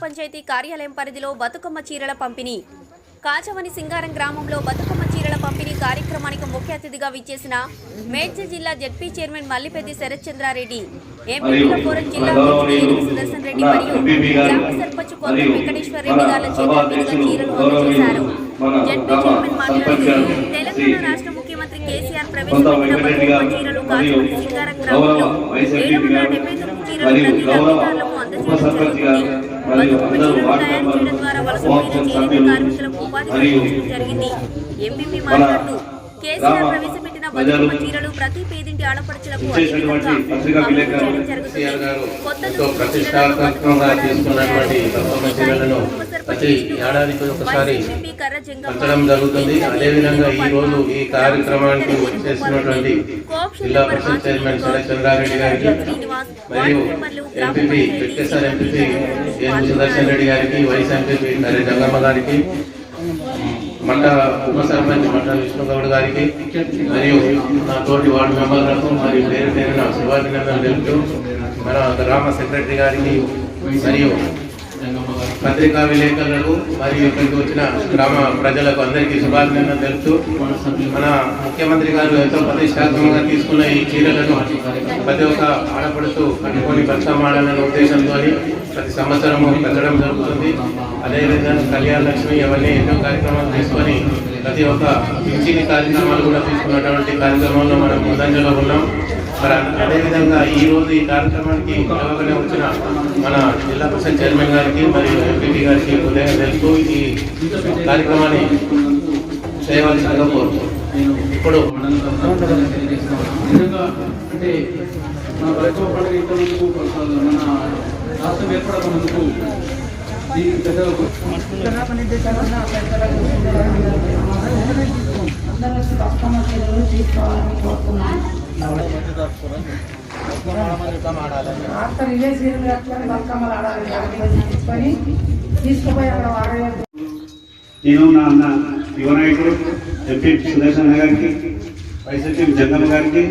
పంచాయతీ కార్యాలయం పరిధిలో బతుకమ్మ చీరల పంపిణీ. కాచవని సింగారం గ్రామంలో బతుకమ్మ చీరల పంపిణీ కార్యక్రమానికి ముఖ్య అతిథిగా విచ్చేసిన మేడ్చల్ జిల్లా జడ్పీ చైర్మన్ మల్లిపెద్ది శరత్ చంద్రారెడ్డి ఎంపీల ఫోరం జిల్లా సుదర్శన్ రెడ్డి మరియు గ్రామ సర్పంచ్ కొత్త వెంకటేశ్వర రెడ్డి గారి చేతుల చీరలు అందజేశారు జడ్పీ చైర్మన్ మాట్లాడుతూ తెలంగాణ రాష్ట్ర ముఖ్యమంత్రి కేసీఆర్ ప్రవేశపెట్టిన బతుకమ్మ చీరలు కాచవని సింగారం గ్రామంలో ఏడు వందల డెబ్బై తొమ్మిది చీరలు ప్రతి లబ్ధిదారులకు అందజేయడం జరుగుతుంది బతుకమ్మ చీరలు తయారు చేయడం ద్వారా వలసపోయిన చేనేత ప్రవేశపెట్టిన బతుకమ్మ చీరలు ప్రతి పేదింటి ఆడపడుచులకు ప్రతి ఏడాదికి ఒకసారి పంచడం జరుగుతుంది. అదేవిధంగా ఈ రోజు ఈ కార్యక్రమానికి చేస్తున్నటువంటి జిల్లా పరిషత్ చైర్మన్ చంద్రారెడ్డి గారికి మరియు MPP Venkateswara MPP N Sudarshan Reddy గారికి వైస్ ఎంపీపీ నరే జంగమ్మ గారికి మండల ఉప సర్పంచ్ మండల విష్ణుగౌడ్ గారికి మరియు నా తోటి వార్డు మెంబర్లకు మరియు పేరు పేరున శుభాభినందనలు తెలుపుతూ మన గ్రామ సెక్రటరీ గారికి మరియు పత్రికా విలేకరులకు మరియు ఇక్కడికి వచ్చిన గ్రామ ప్రజలకు అందరికీ శుభాకాంక్షలు తెలుపుతూ మన ముఖ్యమంత్రి గారు ఎంతో ప్రతిష్టాత్మకంగా తీసుకున్న ఈ చీరలను ప్రతి ఒక్క ఆడపడుతూ కట్టుకొని బతుకమ్మాడాలన్న ఉద్దేశంతో ప్రతి సంవత్సరము పెట్టడం జరుగుతుంది. అదేవిధంగా కళ్యాణ లక్ష్మి అవన్నీ ఎన్నో కార్యక్రమాలు తీసుకొని ప్రతి ఒక్క పింఛని కార్యక్రమాలు కూడా తీసుకున్నటువంటి కార్యక్రమంలో మనం ముందంజలో ఉన్నాం. మరి అదేవిధంగా ఈ రోజు ఈ కార్యక్రమానికి పిలవగానే వచ్చిన మన జిల్లా పరిషత్ చైర్మన్ గారికి మరియు ఎంపీటీ గారికి ఉదయం తెలుస్తూ ఈ కార్యక్రమాన్ని చేయవలసిందిగా కోరుతున్నాం. ఇప్పుడు అంటే మన బతుకమ్మ పండుగ ఇంతకు మన రాష్ట్రం ఏర్పడకముందుకు దీనికి చీరలు తీసుకోవాలని కోరుతున్నాను ఆఫ్టర్ ఇవే బతుకమ్మలు ఆడాలి తీసుకుపోయి అక్కడ వాడలేదు నేను నా అన్న యువనాయకుడు ఎంపీ సుదర్శన్ గారికి వైసీపీ ఎంపీ గారికి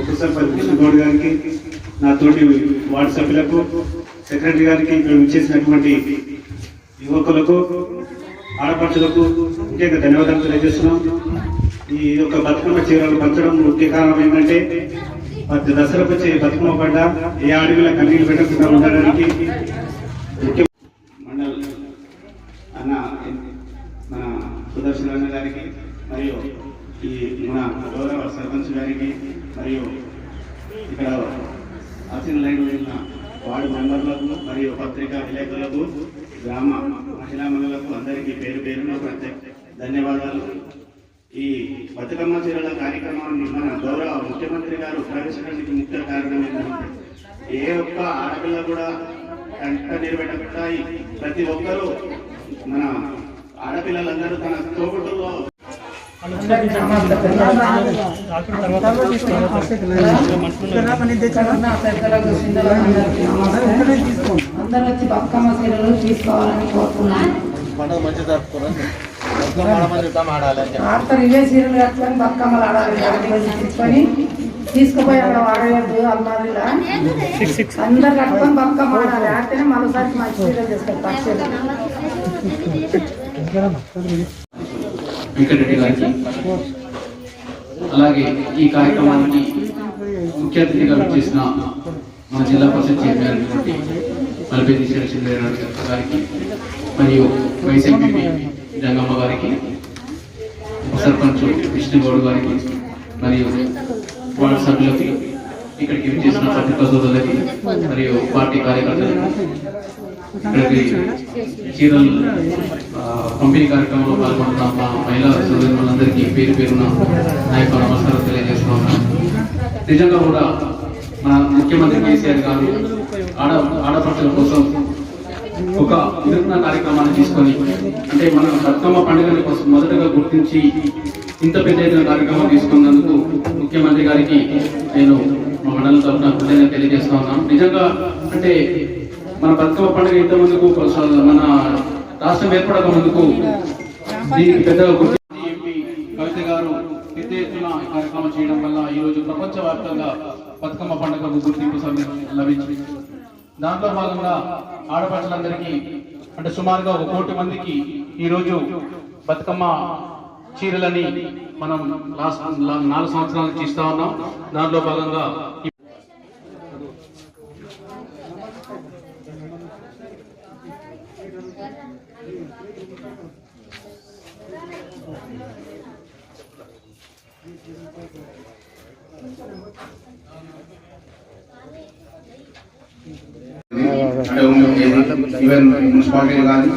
ఉప సర్పంచ్ కృష్ణగౌడ్ గారికి నా తోటి వార్డు సభ్యులకు సెక్రటరీ గారికి ఇక్కడ విచ్చేసినటువంటి యువకులకు ఆడపడుచులకు ముఖ్యంగా ధన్యవాదాలు తెలియజేస్తున్నాం. ఈ యొక్క బతుకమ్మ చీరలు పంచడం ముఖ్య కారణం ఏంటంటే ప్రతి దసరకు వచ్చే బతుకమ్మ పడ్డ ఏ అడవిలో కన్నీళ్ళు పెట్టకుండా ఉండడానికి ముఖ్య మండల్ అన్న మన సుదర్శన అన్న గారికి మరియు ఈ మన గౌరవ సర్పంచ్ గారికి మరియు ఇక్కడ అసలు లైన్ ఉన్న వార్డు మెంబర్లకు మరియు పత్రికా విలేకరులకు గ్రామ మహిళా మండలకు అందరికీ పేరు పేరున ప్రత్యేక ధన్యవాదాలు. ఈ బతుకమ్మ చీరల కార్యక్రమాన్ని మన గౌరవ ముఖ్యమంత్రి గారు ప్రవేశపెట్టడానికి ముఖ్య కారణం ఏంటంటే ఏ ఒక్క ఆడపిల్ల కూడా కంట నిలబెట్టకుండా ఈ ప్రతి ఒక్కరూ మన ఆడపిల్లలందరూ తన తోబుట్టులో. అందరూ వచ్చి బతుకమ్మ చీరలు తీసుకోవాలని కోరుతున్నాను ఆఫ్టర్ ఇవే చీరలు కట్టుకొని బతుకమ్మలు ఆడాలి కాబట్టి తీసుకొని తీసుకుపోయి అక్కడ వాడలేదు అల్మారీలా. అందరు కట్టుకొని బతుకమ్మ ఆడాలి. ఆడితేనే మరోసారి మంచి చీరలు చేస్తారు పక్షులు. వెంకటరెడ్డి గారికి అలాగే ఈ కార్యక్రమానికి ముఖ్య అతిథిగా వచ్చేసిన మన జిల్లా పరిషత్ చైర్మన్ అయినటువంటి మలపేది శివచంద్రరావు గారికి మరియు వైస్ జంగమ్మ గారికి సర్పంచ్ విష్ణుగౌడ్ గారికి మరియు వార్డు సభ్యులకి ఇక్కడికి చేసిన పత్రికా సోదరులకి మరియు పార్టీ కార్యకర్తలకు ఇక్కడికి చీరలు పంపిణీ కార్యక్రమంలో పాల్గొంటున్న మా మహిళా సోదరులందరికీ పేరు పేరున నా యొక్క నమస్కారం తెలియజేస్తున్నాను నిజంగా కూడా మన ముఖ్యమంత్రి కేసీఆర్ గారు ఆడ ఆడపడుచుల కోసం ఒక వినూత్న కార్యక్రమాన్ని తీసుకొని అంటే మన బతుకమ్మ పండుగని కోసం మొదటగా గుర్తించి ఇంత పెద్ద ఎత్తున కార్యక్రమం తీసుకున్నందుకు ముఖ్యమంత్రి గారికి నేను మా మండలం తరఫున కృతజ్ఞత తెలియజేస్తా ఉన్నాం నిజంగా అంటే మన బతుకమ్మ పండుగ ఇంత ముందుకు మన రాష్ట్రం ఏర్పడక ముందుకు దీనికి పెద్దగా గుర్తి కవిత గారు పెద్ద ఎత్తున కార్యక్రమం చేయడం వల్ల ఈ రోజు ప్రపంచవ్యాప్తంగా బతుకమ్మ పండుగకు గుర్తింపు సమయం లభించింది. దాంట్లో భాగంగా ఆడపడుచులందరికీ అంటే సుమారుగా ఒక కోటి మందికి ఈరోజు బతుకమ్మ చీరలని మనం లాస్ట్ నాలుగు సంవత్సరాల నుంచి ఇస్తా ఉన్నాం. దాంట్లో భాగంగా ఈ అంటే ఈవెన్ మున్సిపాలిటీ కానీ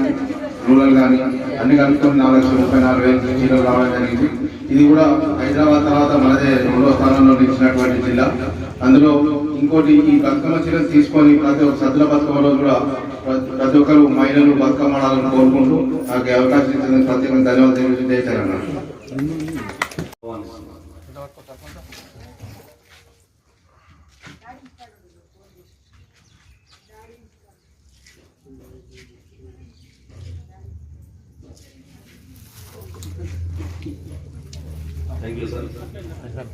రూరల్ కానీ అన్ని కలుపుకొని నాలుగు లక్షల ముప్పై నాలుగు వేల చీరలు రావడం జరిగింది. ఇది కూడా హైదరాబాద్ తర్వాత మనదే రెండో స్థానంలో నిలిచినటువంటి జిల్లా. అందులో ఇంకోటి ఈ బతుకమ్మ చీరలు తీసుకొని ప్రతి ఒక్క సద్దుల బతుకమ్మలో కూడా ప్రతి- ఒక్కరు మహిళలు బతుకమ్మ ఆడాలని కోరుకుంటూ నాకు అవకాశం ఇచ్చినందుకు ప్రత్యేకంగా ధన్యవాదాలు తెలియజేశారన్నారు థ్యాంక్ యూ సార్ మన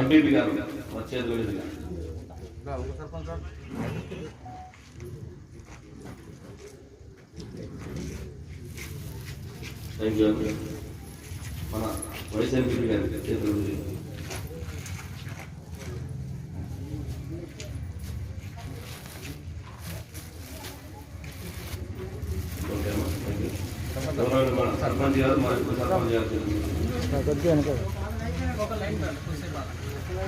ఎంపీపీ గారు వచ్చేది వెళ్ళేది థ్యాంక్ యూ మన వైస్ ఎంపీపీ గారు చేతులు ఉంది. ఓకే అమ్మా థ్యాంక్ యూ గౌరవనీయులు మన సర్పంచ్ గారు మన ఉప సర్పంచ్ గారు చేతులు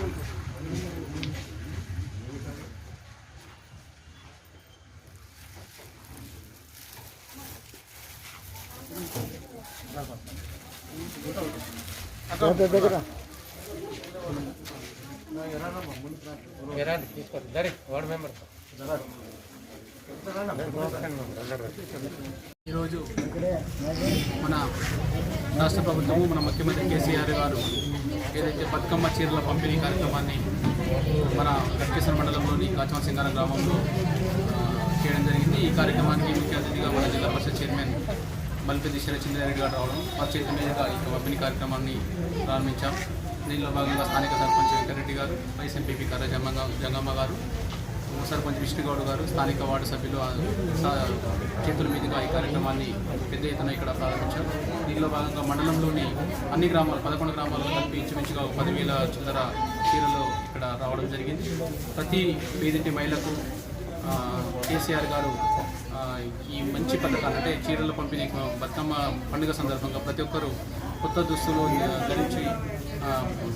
ఉంది. ఈరోజు మన రాష్ట్ర ప్రభుత్వము మన ముఖ్యమంత్రి కేసీఆర్ గారు ఏదైతే బతుకమ్మ చీరల పంపిణీ కార్యక్రమాన్ని మన గట్కేశ్వర మండలంలోని కాచమ సింగార గ్రామంలో చేయడం జరిగింది. ఈ కార్యక్రమానికి ముఖ్య అతిథిగా మన జిల్లా పరిషత్ చైర్మన్ మల్పెద్ది శరచంద్రారెడ్డి గారు రావడం వారి మీదుగా ఈ పంపిణీ కార్యక్రమాన్ని ప్రారంభించాం. దీనిలో భాగంగా స్థానిక సర్పంచ్ వెంకటరెడ్డి గారు వైఎస్ఎంపీపీ కర్ర జంగమ్మ గారు సర్పంచ్ విష్ణుగౌడ్ గారు స్థానిక వార్డు సభ్యులు చేతుల మీదుగా ఈ కార్యక్రమాన్ని పెద్ద ఎత్తున ఇక్కడ ప్రారంభించారు. దీనిలో భాగంగా మండలంలోని అన్ని గ్రామాలు పదకొండు గ్రామాలలో కలిపి ఇంచుమించుగా పదివేల చిల్లర చీరలు ఇక్కడ రావడం జరిగింది. ప్రతి పేదింటి మహిళకు కేసీఆర్ గారు ఈ మంచి పథకాలు అంటే చీరలు పంపిణీ బతుకమ్మ పండుగ సందర్భంగా ప్రతి ఒక్కరూ కొత్త దుస్తులు ధరించి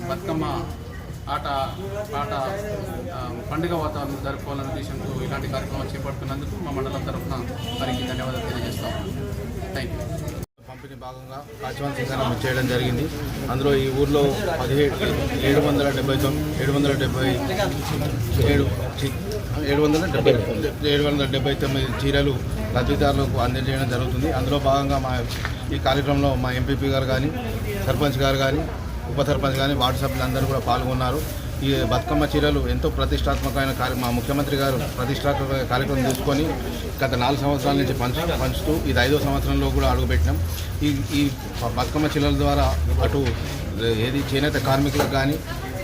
బతుకమ్మ ఆట ఆట పండుగ వాతావరణం జరుపుకోవాలనే ఉద్దేశంతో ఇలాంటి కార్యక్రమాలు చేపడుతున్నందుకు మా మండలం తరఫున వారికి ధన్యవాదాలు తెలియజేస్తాం థ్యాంక్ యూ పంపిణీ భాగంగా కాచవాన్ సింగారం చేయడం జరిగింది. అందులో ఈ ఊర్లో పదిహేడు ఏడు వందల డెబ్బై తొమ్మిది ఏడు వందల డెబ్బై ఏడు ఏడు వందల డెబ్బై ఏడు వందల డెబ్బై తొమ్మిది చీరలు లబ్ధిదారులకు అందజేయడం జరుగుతుంది. అందులో భాగంగా మా ఈ కార్యక్రమంలో మా ఎంపీపీ గారు కానీ సర్పంచ్ గారు కానీ ఉప సర్పంచ్ కానీ వార్డు సభ్యులందరూ కూడా పాల్గొన్నారు. ఈ బతుకమ్మ చీరలు ఎంతో ప్రతిష్టాత్మకమైన కార్య మా ముఖ్యమంత్రి గారు ప్రతిష్టాత్మక కార్యక్రమం తీసుకొని గత నాలుగు సంవత్సరాల నుంచి పంచు పంచుతూ ఇది ఐదో సంవత్సరంలో కూడా అడుగుపెట్టినాం. ఈ ఈ బతుకమ్మ చీరల ద్వారా అటు ఏది చేనేత కార్మికులకు కానీ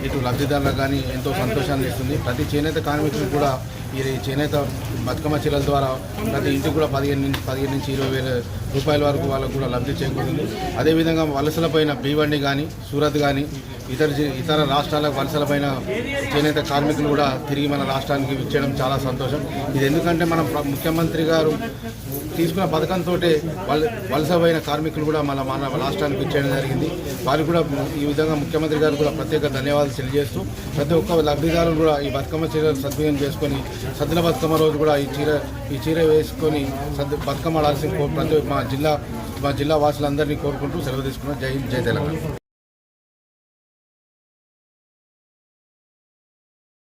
ఇటు లబ్ధిదారులకు కానీ ఎంతో సంతోషాన్ని ఇస్తుంది. ప్రతి చేనేత కార్మికులు కూడా ఈ చేనేత బతుకమ్మ చీరల ద్వారా ప్రతి ఇంటికి కూడా పదిహేను నుంచి పదిహేను నుంచి ఇరవై వేల రూపాయల వరకు వాళ్ళకు కూడా లబ్ధి చేకూరుతుంది. అదేవిధంగా వలసలపైన భీవండి కానీ సూరత్ కానీ ఇతర ఇతర రాష్ట్రాల వలసలపైన చేనేత కార్మికులు కూడా తిరిగి మన రాష్ట్రానికి ఇచ్చేయడం చాలా సంతోషం. ఇది ఎందుకంటే మన ముఖ్యమంత్రి గారు తీసుకున్న పథకంతో వల వలసపోయిన కార్మికులు కూడా మన మన రాష్ట్రానికి ఇచ్చేయడం జరిగింది. వారికి కూడా ఈ విధంగా ముఖ్యమంత్రి గారు కూడా ప్రత్యేక ధన్యవాదాలు తెలియజేస్తూ ప్రతి ఒక్క లబ్ధిదారులు కూడా ఈ బతుకమ్మ చీర సద్వినియోగం చేసుకొని సద్దుల బతుకమ్మ రోజు కూడా ఈ చీర ఈ చీర వేసుకొని సద్దు బతుకమ్మ ఆడాల్సిన ప్రతి మా జిల్లా మా జిల్లా వాసులందరినీ కోరుకుంటూ సెలవు తీసుకున్నాం. జై జై తెలంగాణ.